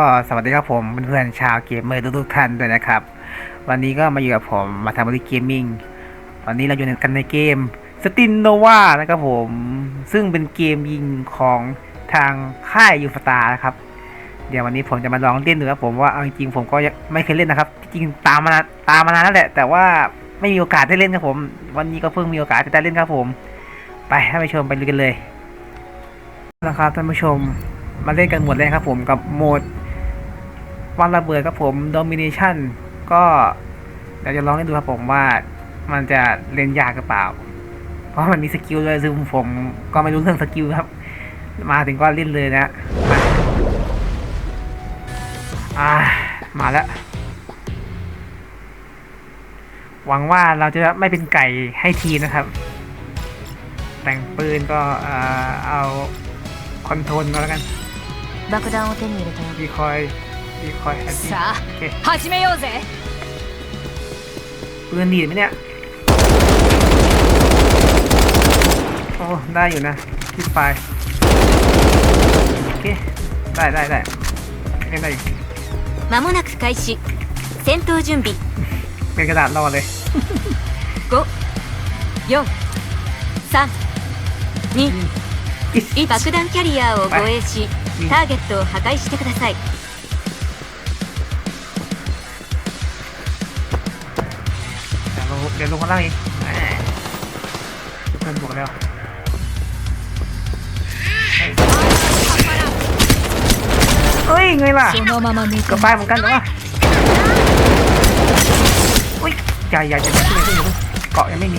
ก็สวัสดีครับผมเพื่อนๆชาวเกมเมอร์ทุกๆท่านด้วยนะครับ วันนี้ก็มาอยู่กับผมมาทำบริเกมมิ่งวันนี้เราอยู่กันในเกมสตินโนวานะครับผม ซึ่งเป็นเกมยิงของทางค่ายยูฟตานะครับ เดี๋ยววันนี้ผมจะมาลองเล่นดูครับผมว่าเอาจริงๆผมก็ยังไม่เคยเล่นนะครับ จริงตามมาตามมานานแล้วแหละ แต่ว่าไม่มีโอกาสได้เล่นครับผม วันนี้ก็เพิ่งมีโอกาสจะได้เล่นครับผม ไปท่านผู้ชมไปลุยกันเลยนะครับท่านผู้ชมมาเล่นกันหมดเลยครับผมกับโหมด วันระเบิดครับผม Domination ก็เดี๋ยวจะลองเล่นดูครับผมว่ามันจะเล่นยากหรือเปล่า เพราะมันมีสกิลเลยซึ่งผมก็ไม่รู้เรื่องสกิลครับ มาถึงก็เล่นเลยนะมาอ่ามาแล้ว หวังว่าเราจะไม่เป็นไก่ให้ทีนะครับ แต่งปืนก็เอ่อเอาคอนโทรลก็แล้วกัน 爆弾を手に入れたよ ดีคอยดีคอยแฮปปี้ さ โอเค あ始めようぜ ปืนดีดไหมเนี่ย โอ้ ได้อยู่นะที่ไฟโอเค ได้ได้ได้เล่นได้อยู่ 間もなく開始戦闘準備 เป็นกระดาษรอเลย 543 2爆弾キャリアを護衛しうんターゲットを破壊してください เดี๋ยวลงข้างล่างอีกเพื่อนบวกแล้วเฮ้ยไงล่ะก็ตายเหมือนกันแต่ว่าอุ้ยใหญ่ใหญ่จะไม่ขึ้นเลยเกาะยังไม่มี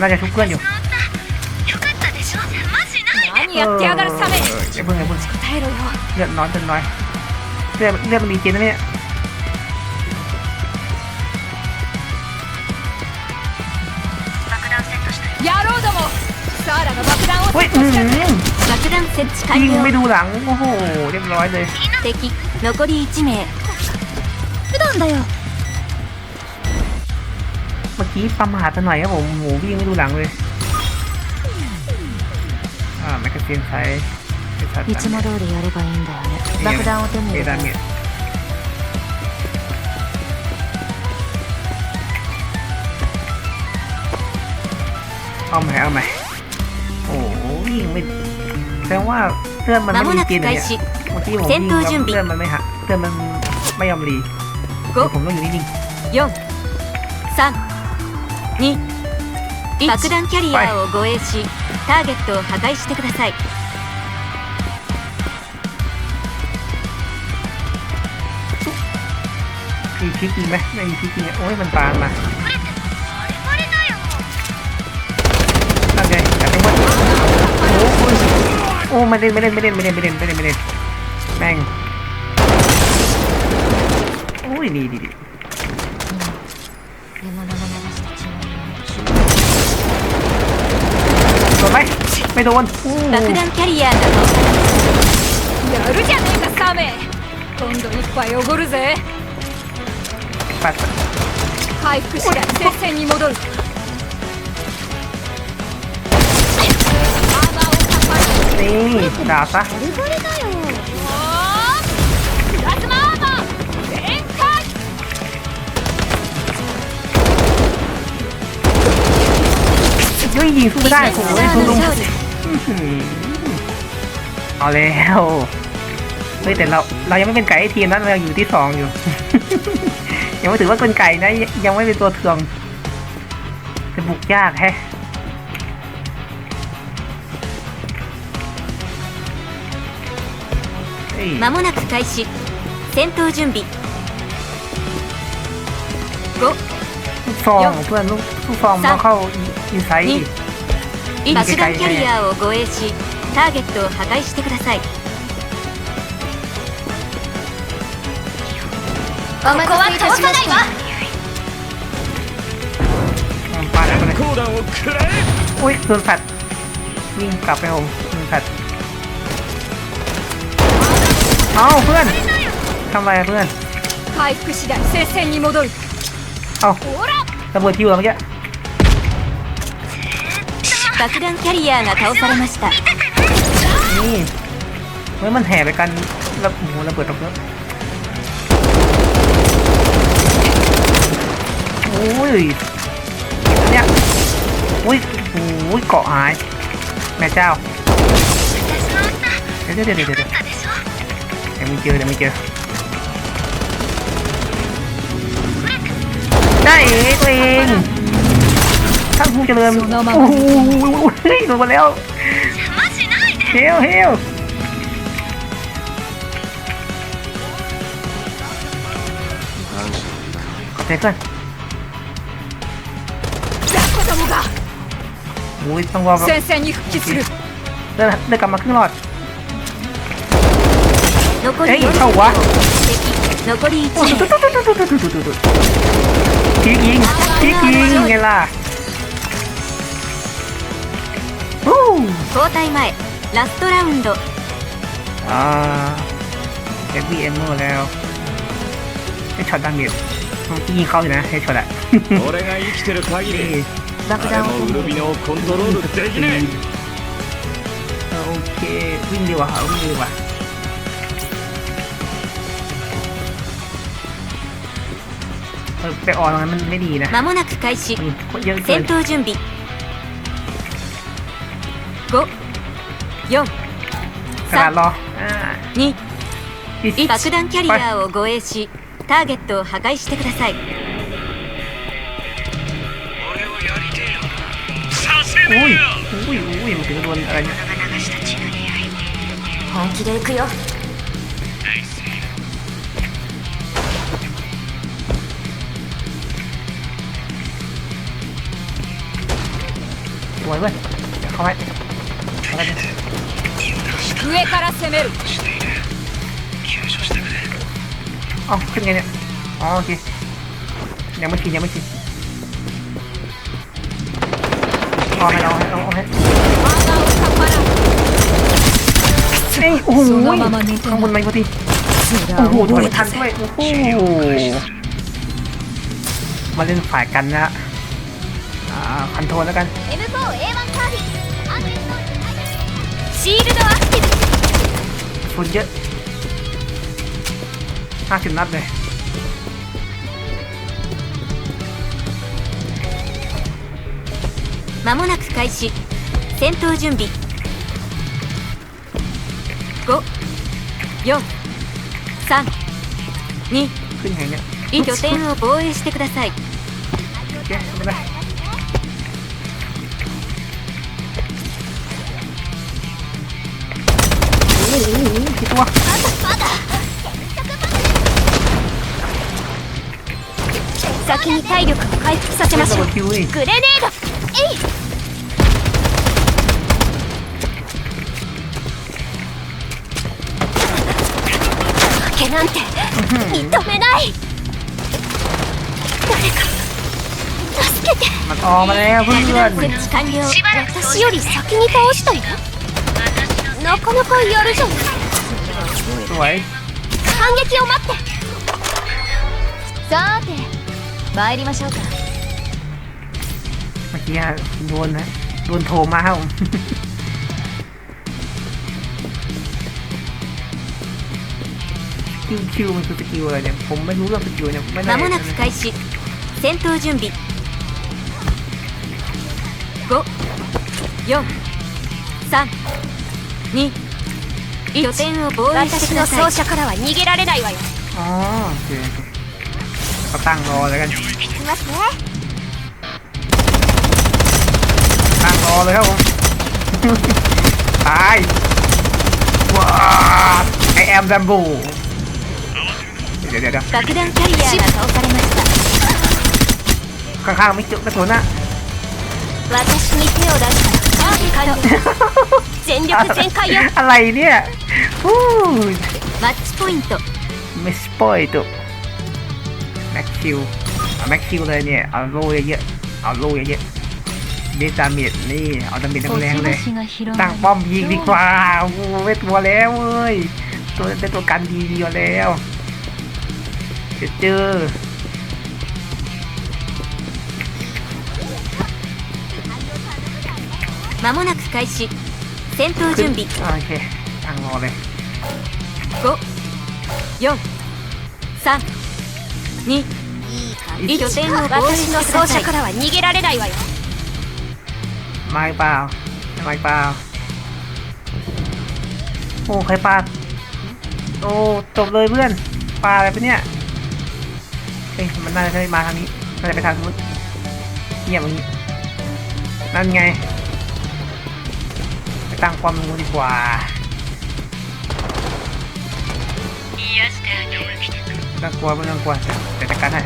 น่าจะทุกเพื่อนอยู่เอออย่าเพื่งอย่าเพื่อนเลือดน้อยจนน้อยเลือดเลือดมันมีเจนนะเนี่ย เฮ้ยอืม 爆弾設置 ยิง 完 ไม่ 了 ดูหลัง โอ้โห เรียบร้อยเลย 敵残り1名普段だよ เมื่อกี้ประมาทไปหน่อยครับผมโหวิ่งไม่ดูหลังเลย อ่าแมกกาซีนใช้ใช้ชัด いつも通りやればいいんだよね爆弾を手に入 เอ れた ดา よ มิดเอาใหม่เอาใหม่โ อ้โหวิ่งไม่แสดงว่าเลือดมัน 間 ไม่ も ดี な จริ く งเนี่ย 開始 เมื่อกี้ผม 戦 วิ่ง 闘 แล้ว 準 เลือ 備 ดมันไม่หักเลือดมันไม่ยอมรีเดี๋ยวผมต้องอยู่นิ่ง 4 3 2 1爆弾キャリアを護衛しターゲットを破壊してください ๆมีพลิกอีกไหมไม่มีพลิกอีกโอ้ยมันตามมา อ้ไม่เล่นไม่เล่นไม่เล่นไม่เล่นไม่เล่นไม่เล่นไม่เล่นแม่งโอ้ยดีดีดีโดนไหมไม่โดนอู้ 爆弾キャリアが倒されやるじゃねえかサメ今度一杯おごるぜ ปัด 回復次第戦線に戻る นี่ด่าซะเฮ้ยยิงสู้ไม่ได้โอ้ยคุณลงเอาแล้วเฮ้ยแต่เราเรายังไม่เป็นไก่ทีมนั้นเราอยู่ที่สองอยู่ ยังไม่ถือว่าเป็นไก่นะยังไม่เป็นตัวเถืองจะบุกยากแฮะ 間もなく開始戦闘準備5 ลูกซองเพื่อนลูกลูกซองมันต้องเข้าอินไซด์ดิ 爆弾キャリアを護衛しターゲットを破壊してくださいここは倒さないわ อืมปาดอะไรไปเลย 講談を食らえ อุ้ยโดนแฟดวิ่งกลับไปผมโดนแฟด เอ้าเพื่อนทำไรอะเพื่อน 回復次第戦線に戻る เอ้า ほら ระเบิดที่อยู่เมื่อกี้ 爆弾キャリアが倒されました นี่ เฮ้ยมันแห่ไปกันแล้วโอ้โหระเบิดตกเยอะโอ้ยเนี่ยอุ้ยโอ้ยเกาะหาย แม่เจ้า เดี๋ยวเดี๋ยวเดี๋ยวเดี๋ยวเดี๋ ไม่เจอเดี๋ยวม่เจอได้เองตัวเองท่านผู้เจริญโอ้โหโดนมาแล้วเฮลเฮลขอบใจก่อนโอ้ยต้องรอแบบได้กลับมาครึ่งหลอด เฮ้เข้าวะคลิกยิงคลิกยิงไงล่ะฮู้交代前ラストラウンドอ่าเอ็กวีเอ็มเมอร์แล้วให้ช็อตดังเดือดยิงเข้าลยนะให้ช็อตอะ俺が生きてる限り爆弾をウルビノをコントロールできないโอเควิ่งดีกว่าวิ่งดีกว่า เออไปออนตรงนั้นมันไม่ดีนะ 間もなく開始 อืมคนเยอะเกิน 戦闘準備5 4 กระดาษรออ่า 2 อีก 爆弾キャリアーを護衛しターゲットを破壊してください อุ้ยอุ้ยอุ้ยมันถึงโดนอะไรเนี่ย 本気で行くよ สวยเว้ยเดี๋ยวเข้าไว้เข้าไว้เนี่ย 上から攻める อ๋อขึ้นไงเนี่ยอ๋อโอเคยังไม่ชินยังไม่ชินเอาให้เราให้เราเอาให้เฮ้ยโอ้โหข้างบนไม่พอดีโอ้โหถอยไม่ทันด้วยโอ้โหมาเล่นฝ่ายกันนะฮะ อ่าคอนโทรลแล้วกัน M4A1 カービィシールドアクティブ ทุนเยอะห้าสิบนัดเลย 間もなく開始戦闘準備5 4 3 2 ขึ้นไงเนี่ย 拠点を防衛してください โอเคไม่เป็นไร 先に体力を回復させましょう คิวนี่ グレネードえい負けなんて認めない誰か助けて มันออกมาแล้วเพื่อน 設置完了私より先に倒したのなかなかやるじゃん สวย 反撃を待ってさて 参りましょうか เมื่อกี้อะโดนนะโดนโทรมาครับผมคิวคิวมันคือสกิลอะไรเนี่ยผมไม่รู้เรื่องสกิลเนี่ยไม่ได้ まもなく開始戦闘準備5 4 3 2拠点を防衛してください私の奏者からは逃げられないわよ อ๋อโอเคโอเค ก็ตั้งรอแล้วกัน いきますね ตั้งรอเลยครับผม ตายว้าไอแอมแซมบูเดี๋ยวเดี๋ยวเดี๋ยว 爆弾キャリアーが倒されました ข้างๆไม่จุกกระสุนอะ 私に手を出したら完了全力全開よ อะไรเนี่ยฮู้ マッチポイント ไม่สปอยตัว แม็กคิวเอาแม็กคิวเลยเนี่ย เอาโล่เยอะๆ เอาโล่เยอะๆนี่ามิดนี่ เอาดามิจแรงๆเลย ตั้งป้อมยิงดีกว่าโอ้ไม่ตัวแล้วเว้ย ตัวได้ตัวกันดีเดียวแล้วเจอまもなく開始戦闘準備オッケー単語で543に一拠点を私の奏者からは逃げられないわよไม่เปล่าไม่เปล่าโอ้ใครปลาโอ้จบเลยเพื่อนปลาอะไรปะเนี่ยเอ้ยมันน่าจะมาทางนี้น่าจะไปทางนู้นเงียบอย่างนี้นั่นไงไปตั้งความรู้ดีกว่า ไม่ต้องกลัวไม่ต้องกลัวเดี๋ยวจัดการให้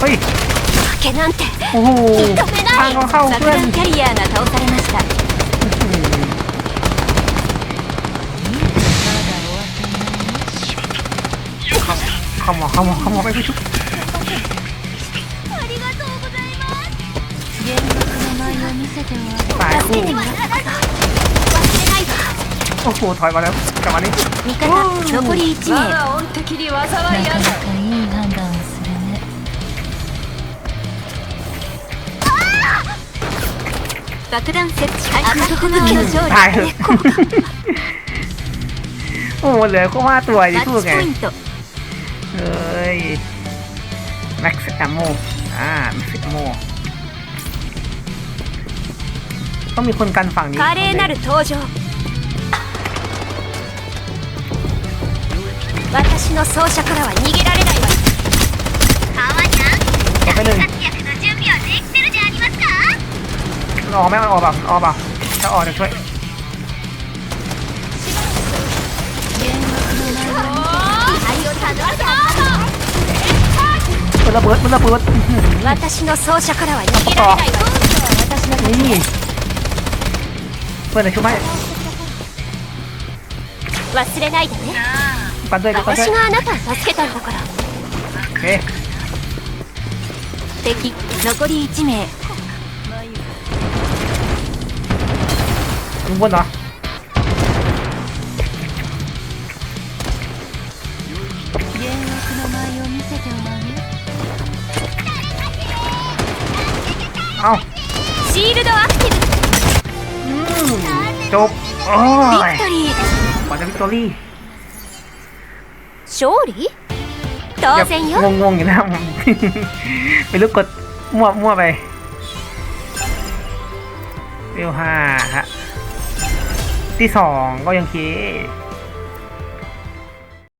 เฮ้ย 負けなんて โอ้โห 認めな ทาง い ก็เข้า 爆 เพื่อน 弾キャリアが倒されました เข้ามาเข้ามาเข้ามาไปพี่ชุบ ありがとうございます幻覚の舞を見せては ตาย 助 คู่ けてもらったこと忘れないわ โอ้โหถอยมาแล้วกลับมานี่ 味方残り1名なかなかいい判断をするね爆弾設置開始武器の勝利 ตายเถอะโอ้โหเหลือก็ว่าตัวจะ マ สู้ ッチ ไง ポイント เฮ้ยแม็กซ์แอมโมอ่าแม็กซ์แอมโมต้องมีคนกันฝั่งนี้ 華麗なる登場 私の奏者からは逃げられないわ川ちゃん เอาไปเลย 活躍の準備はできてるじゃありますか มันออกไหมมันออกเปล่ามันออกเปล่าถ้าออกจะช่วย 幻覚の舞を愛をたどるぞ มันระเบิดมันระเบิดอื้อหือ 私の奏者からは逃げられないわ私の นี่เพื่อนจะช่วยไหม 忘れないでね ปันด้วยปันด้วย 私があなたを助けたんだから โอเค 敵残り1名 ลุงบนเหรอ 幻覚の舞を見せてはね เอ้า シールドアクティブ จบโอ้ ビ ย クトリー กว่าจะวิกตอรี่ 勝利当然よ งงงๆอยู่นะ ไม่รู้กดมั่วมั่วไปเวลห้าฮะที่สองก็ยังเค